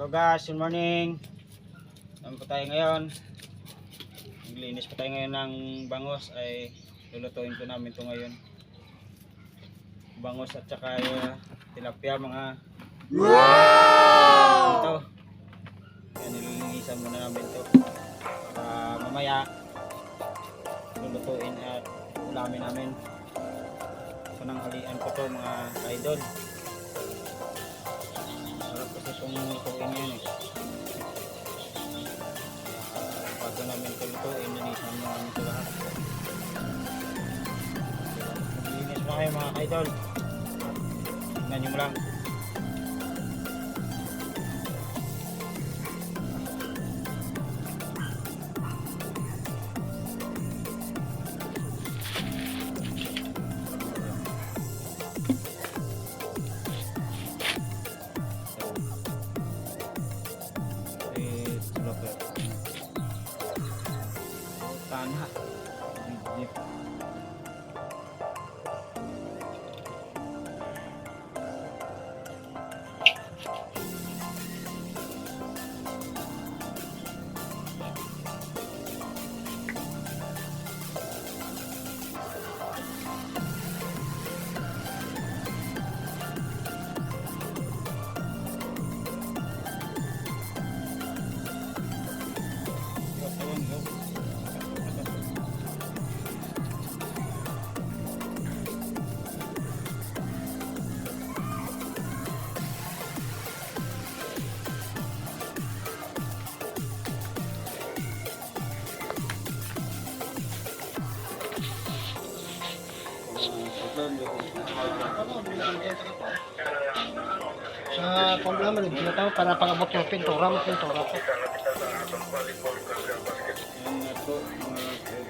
Hello guys, good morning. Naman po tayo ngayon. Naglinis po tayo ngayon ng bangos ay lulutuin po namin ito ngayon. Bangos at saka uh, tilapia mga wow! Ito. Yan, nililinisan muna namin ito. Para mamaya lulutuin at ulamin namin. Pananghalian ko to mga idol. Itong lutuin yun eh. Ah, bago namin ito lutuin, linisan mo namin ito lahat. Maglinis mo kayo mga idol. Tingnan nyo mo lang. 安排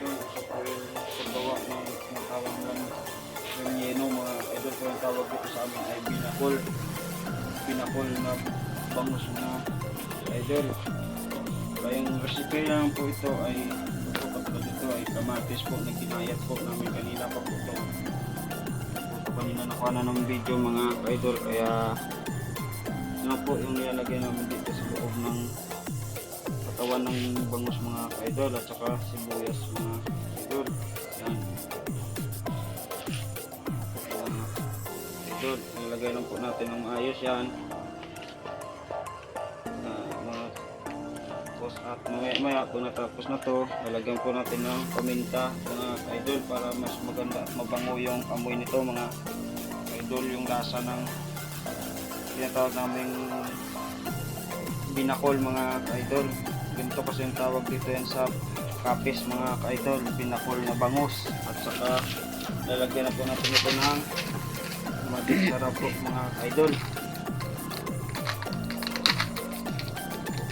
yung paggawa ng tinatawag ng yung yeno, mga idol po yung tawag dito sa amin ay binakol. Binakol na bangus na idol. Kaya yung recipe lang po ito ay katulad ito ay kamatis po na kinayat po namin kanina pa po. Ito kanina nakuha na ng video mga idol kaya ano po yung nilalagay namin dito sa loob ng katawan ng bangus mga idol at saka sibuyas mga idol yan. Mga idol nilagay lang po natin ng maayos yan. Ah, mga tapos at mamaya maya kung natapos na to lalagyan po natin ng paminta mga idol para mas maganda at mabango yung amoy nito mga idol yung lasa ng tinatawag namin binakol mga idol ganito kasi yung tawag dito yan sa kapis mga ka-idol. Binakol na bangus. At saka lalagyan na po natin ito ng madik sarap po mga ka-idol.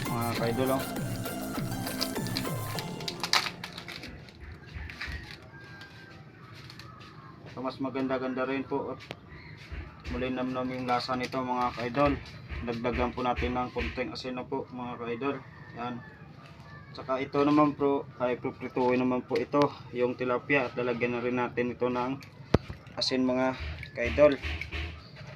Mga ka-idol oh. So, mas maganda-ganda rin po at malinamnam yung lasa nito mga ka-idol. Dagdagan po natin ng konting asino po mga ka-idol. Yan. Tsaka ito naman po, ay puprituin naman po ito, yung tilapia. At lalagyan na rin natin ito ng asin mga kaidol.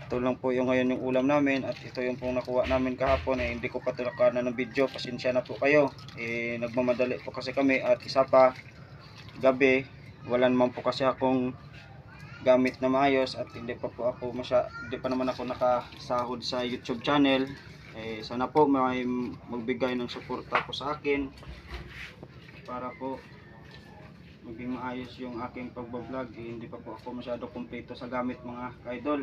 Ito lang po yung ngayon yung ulam namin. At ito yung pong nakuha namin kahapon. Eh, hindi ko pa na ng video, pasensya na po kayo. Eh, nagmamadali po kasi kami. At isa pa, gabi, wala naman po kasi akong gamit na maayos at hindi pa po ako masya, hindi pa naman ako nakasahod sa YouTube channel eh, sana po may magbigay ng suporta po sa akin para po maging maayos yung aking pagbablog. Eh, hindi pa po ako masyado kumpleto sa gamit mga idol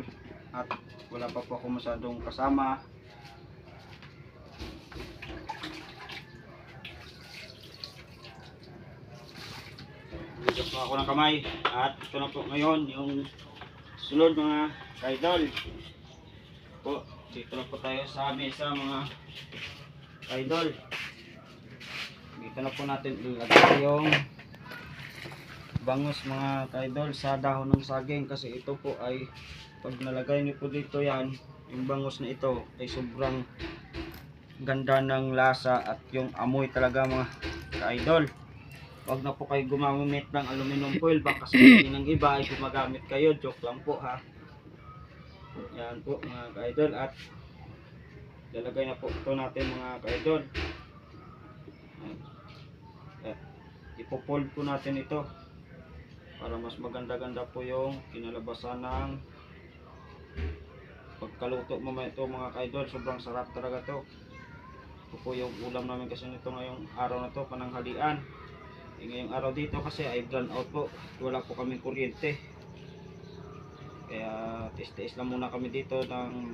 at wala pa po ako masyadong kasama Po ako ng kamay. At ito na po ngayon yung sunod mga idol po dito na po tayo sa mesa mga idol dito na po natin ilagay yung bangus mga idol sa dahon ng saging. Kasi ito po ay pag nalagay niyo po dito yan yung bangus na ito ay sobrang ganda ng lasa at yung amoy talaga mga idol Huwag na po kayo gumamit ng aluminum foil baka sabihin ng iba ay gumagamit kayo. Joke lang po ha. Yan po mga ka-idol at lalagay na po ito natin mga ka-idol. Ipopold po natin ito para mas maganda-ganda po yung kinalabasan ng pagkaluto mamaya ito mga ka-idol. Sobrang sarap talaga to. Ito po yung ulam namin kasi nito ngayong araw na to, pananghalian. Eh, ngayong araw dito kasi ay brown out po. Wala po kaming kuryente. Kaya tis-tis lang muna kami dito ng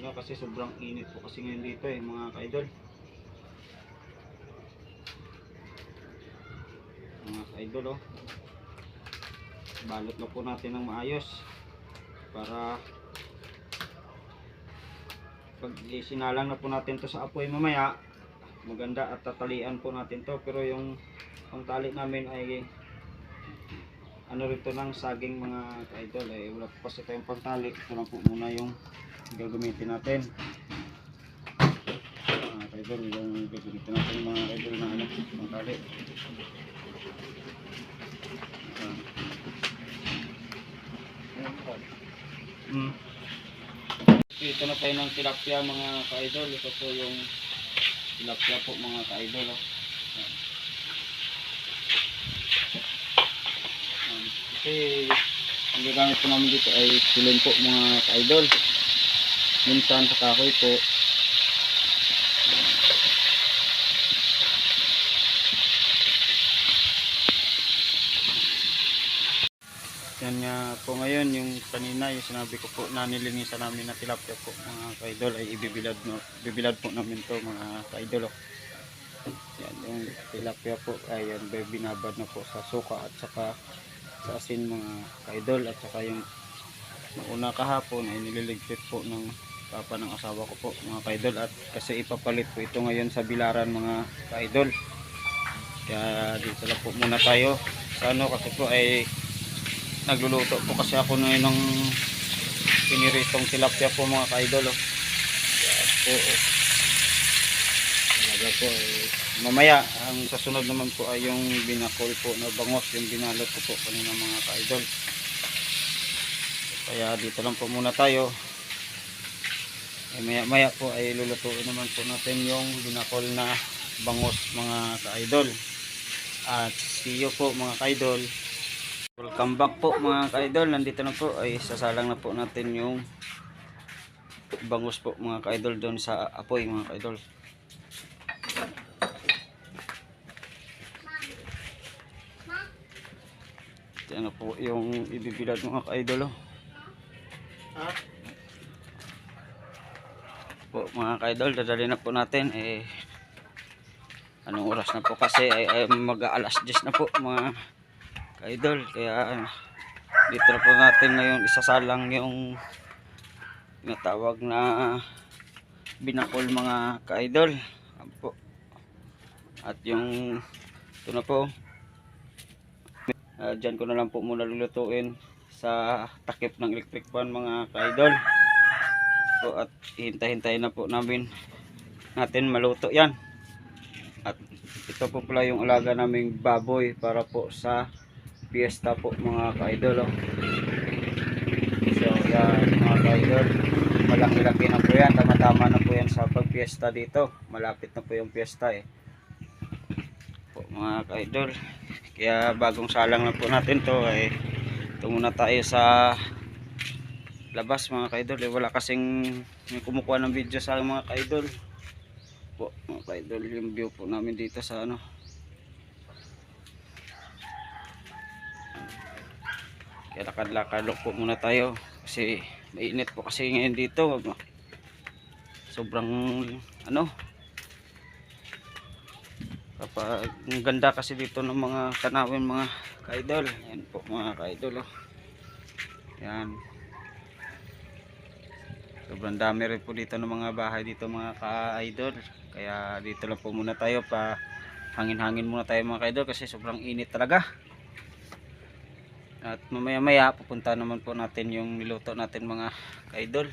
ano kasi sobrang init po kasi ngayon dito eh mga ka-idol. Mga ka-idol oh. Balot na po natin ng maayos para pag isinalang na po natin to sa apoy mamaya maganda at tatalian po natin to pero yung ang tali namin ay ano rito ng saging mga ka-idol eh wala po kasi tayong pangtali ito lang po muna yung gagamitin natin mga ka-idol yung gagamitin natin mga ka-idol na ano pangtali Mm. Ito na tayo ng tilapia mga ka-idol. Ito po yung tilapia po mga ka-idol. Oh. Kasi ang gagamit po namin dito ay silin po mga ka-idol. Minsan sa kahoy po. Yan nga po ngayon yung kanina yung sinabi ko po na nilinisan namin na tilapia po mga ka-idol ay ibibilad, no, bibilad po namin to mga ka-idol. oh. Yan yung tilapia po ay yan binabad na po sa suka at saka sa asin mga ka-idol at saka yung una kahapon ay nililigpit po ng papa ng asawa ko po mga ka-idol at kasi ipapalit po ito ngayon sa bilaran mga ka-idol. Kaya dito lang po muna tayo sa ano kasi po ay nagluluto po kasi ako ngayon ng piniritong tilapia po mga ka-idol oh. Kaya po. Talaga po eh. mamaya ang sasunod naman po ay yung binakol po na bangos yung binalot ko po kanina mga ka-idol kaya dito lang po muna tayo eh, maya maya po ay lulutuin naman po natin yung binakol na bangos mga ka-idol at see you po mga ka-idol Welcome back po mga ka-idol. Nandito na po ay sasalang na po natin yung bangus po mga ka-idol doon sa apoy mga ka-idol. Yan na po yung ibibilad mga ka-idol. Oh. Po mga ka-idol, dadali na po natin eh anong oras na po kasi ay, ay mag-aalas 10 na po mga ka-idol kaya dito na po natin ngayon isasalang yung tinatawag na binakol mga ka-idol po. at yung ito na po uh, dyan ko na lang po muna lulutuin sa takip ng electric fan mga ka-idol. Po at hintay-hintay na po namin natin maluto yan. At ito po pala yung alaga naming baboy para po sa fiesta po mga ka-idol oh. so yan mga ka-idol. Malaki-laki na po yan. Tama-tama na po yan sa pag-fiesta dito. Malapit na po yung fiesta eh. Po mga ka-idol kaya bagong salang na po natin to ay ito muna tayo sa labas mga ka-idol. Eh, wala kasing may kumukuha ng video sa mga ka-idol. Po mga ka-idol yung view po namin dito sa ano. Kaya lakad-lakad po muna tayo. Kasi mainit po kasi ngayon dito. Sobrang ano kapag ang ganda kasi dito ng mga tanawin mga kaidol. Yan po mga kaidol oh. yan sobrang dami rin po dito ng mga bahay dito mga ka-idol. Kaya dito lang po muna tayo pa hangin-hangin muna tayo mga ka-idol kasi sobrang init talaga. At mamaya maya pupunta naman po natin yung niluto natin mga ka-idol.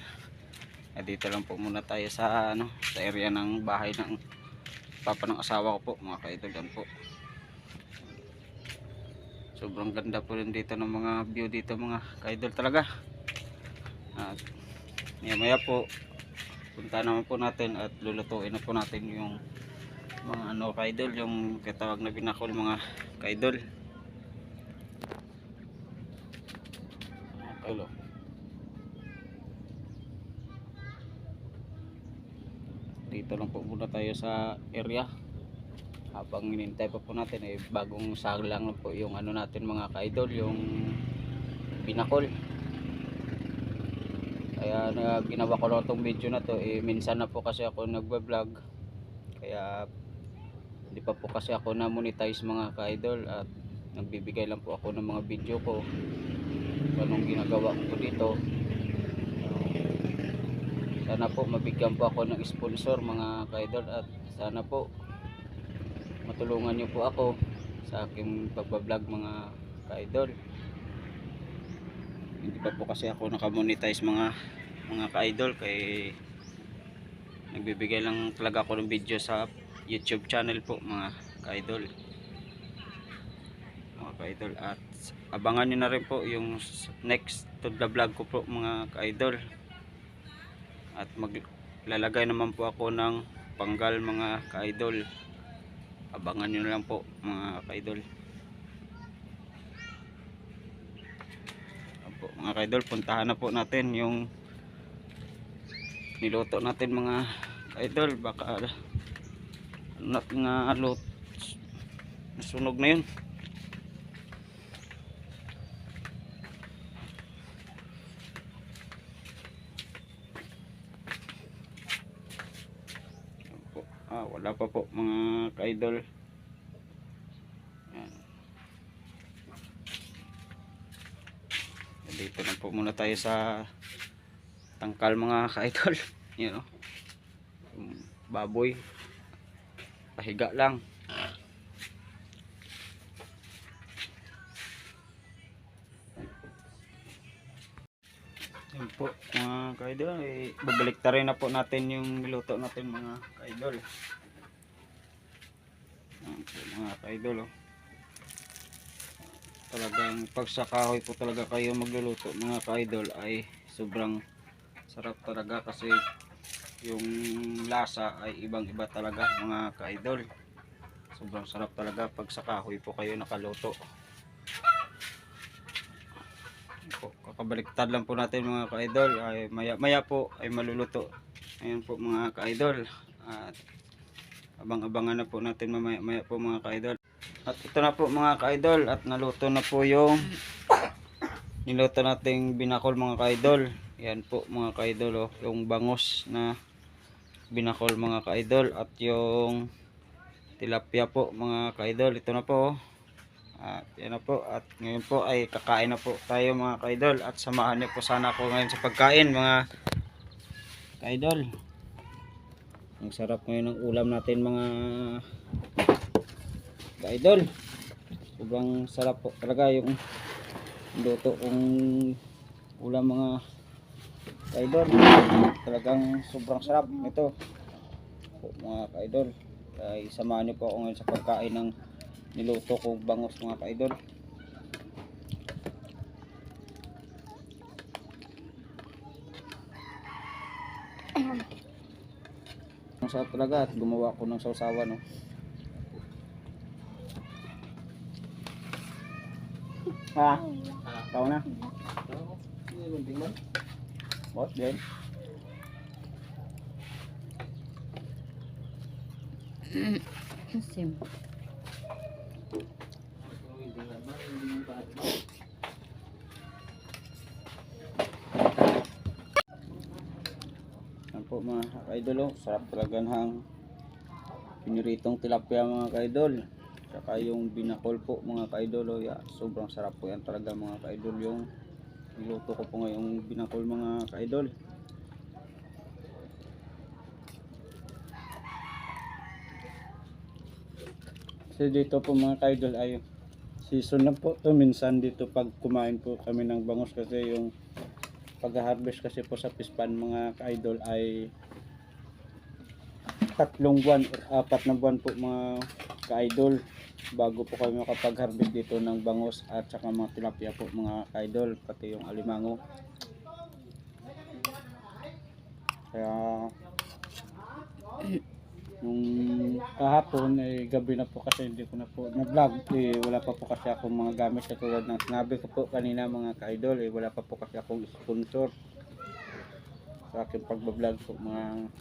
At dito lang po muna tayo sa ano sa area ng bahay ng papa ng asawa ko po mga ka-idol yan po. Sobrang ganda po rin dito ng mga view dito mga ka-idol talaga. At maya maya po punta naman po natin at lulutuin na po natin yung mga ano kaidol yung katawag na binakol mga kaidol Hello. Dito lang po muna tayo sa area. Habang hinintay pa po natin eh bagong saglang lang po yung ano natin mga kaidol, yung binakol. Kaya na, ginawa ko lang tong video na to eh minsan na po kasi ako nagba-vlog. Kaya hindi pa po kasi ako na monetize mga kaidol at nagbibigay lang po ako ng mga video ko anong ginagawa ko dito sana po mabigyan po ako ng sponsor mga kaidol at sana po matulungan niyo po ako sa aking pagbablog mga kaidol. Hindi pa po kasi ako nakamonetize mga mga kaidol kay nagbibigay lang talaga ako ng video sa youtube channel po mga kaidol. Mga kaidol at abangan nyo na rin po yung next to the vlog ko po mga kaidol at maglalagay naman po ako ng panggal mga kaidol. Abangan nyo lang po mga kaidol. Po, mga kaidol puntahan na po natin yung niluto natin mga kaidol. Baka ano natin nga lot nasunog na yun wala pa po mga ka-idol. Ayan. Dito na po muna tayo sa tangkal mga ka-idol. Yan o. Yung baboy. Pahiga lang. Yan po mga ka-idol. Eh, babalik rin na po natin yung niluto natin mga ka-idol. Po mga ka-idol. Oh. Talagang pag sa kahoy po talaga kayo magluluto mga ka-idol ay sobrang sarap talaga kasi yung lasa ay ibang iba talaga mga ka-idol. Sobrang sarap talaga pag sa kahoy po kayo nakaluto. po, kakabaliktad lang po natin mga ka-idol ay maya, maya po ay maluluto ayun po mga ka-idol at abang-abangan na po natin mamaya maya po mga ka-idol at ito na po mga ka-idol at naluto na po yung niluto nating binakol mga ka-idol yan po mga ka-idol oh, yung bangos na binakol mga ka-idol at yung tilapia po mga ka-idol ito na po oh. At yan na po. At ngayon po ay kakain na po tayo mga kaidol. At samahan niyo po sana ako ngayon sa pagkain mga kaidol. Ang sarap ngayon ng ulam natin mga kaidol. Sobrang sarap po talaga yung luto kong ulam mga kaidol. Talagang sobrang sarap ito. Po, mga kaidol. Ay samahan niyo po ako ngayon sa pagkain ng niluto ko bangos mga kaidol ang sarap talaga at gumawa ko ng sausawan no? ha? tao na? what then? Sim. Mga kaidol oh. Sarap talaga ng piniritong tilapia mga kaidol. Saka yung binakol po mga kaidol oh. Yeah, sobrang sarap po yan talaga mga kaidol yung niluto ko po ngayong binakol mga kaidol. Kasi dito po mga kaidol ay season na po to minsan dito pag kumain po kami ng bangus kasi yung pag-harvest kasi po sa pispan mga ka-idol ay tatlong buwan or apat na buwan po mga ka-idol bago po kami makapag-harvest dito ng bangus at saka mga tilapia po mga ka-idol pati yung alimango. Kaya Nung kahapon, eh, gabi na po kasi hindi ko na po na-vlog. Eh, wala pa po kasi akong mga gamit katulad ng sinabi ko po kanina mga ka-idol. Eh, wala pa po kasi akong sponsor sa aking pagbablog po mga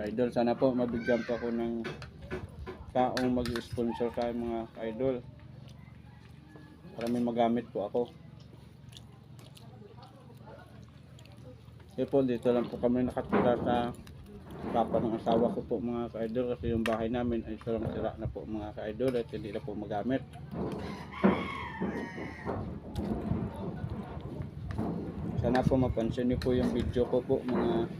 ka-idol. Sana po mabigyan po ako ng taong mag-sponsor sa mga ka-idol. Para may magamit po ako. Kasi po dito lang po kami nakatira sa papa ng asawa ko po mga ka-idol kasi yung bahay namin ay sarang sira na po mga ka-idol at hindi na po magamit. Sana po mapansin niyo po yung video ko po mga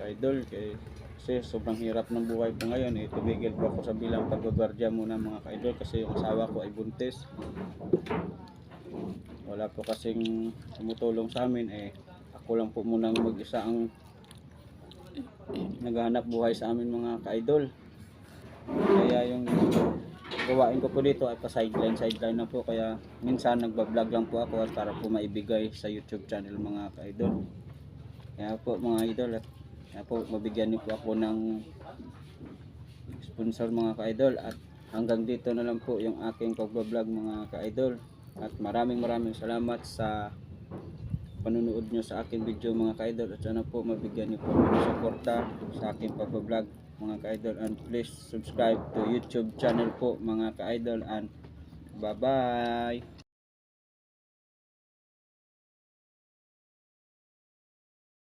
ka-idol kasi sobrang hirap ng buhay po ngayon eh tumigil po ako sa bilang paggagwardya muna mga ka-idol kasi yung asawa ko ay buntis wala po kasing tumutulong sa amin eh ako lang po munang mag-isa ang naghahanap buhay sa amin mga ka-idol. Kaya yung gawain ko po dito ay pa sideline sideline na po kaya minsan nagba-vlog lang po ako at para po maibigay sa YouTube channel mga ka-idol. Kaya po mga idol at kaya po mabigyan niyo po ako ng sponsor mga ka-idol at hanggang dito na lang po yung aking pagba-vlog mga ka-idol at maraming maraming salamat sa panunood nyo sa aking video mga ka-idol. At sana po mabigyan nyo po ng suporta sa aking pagbablog mga ka-idol. And please subscribe to YouTube channel po mga ka-idol. And bye bye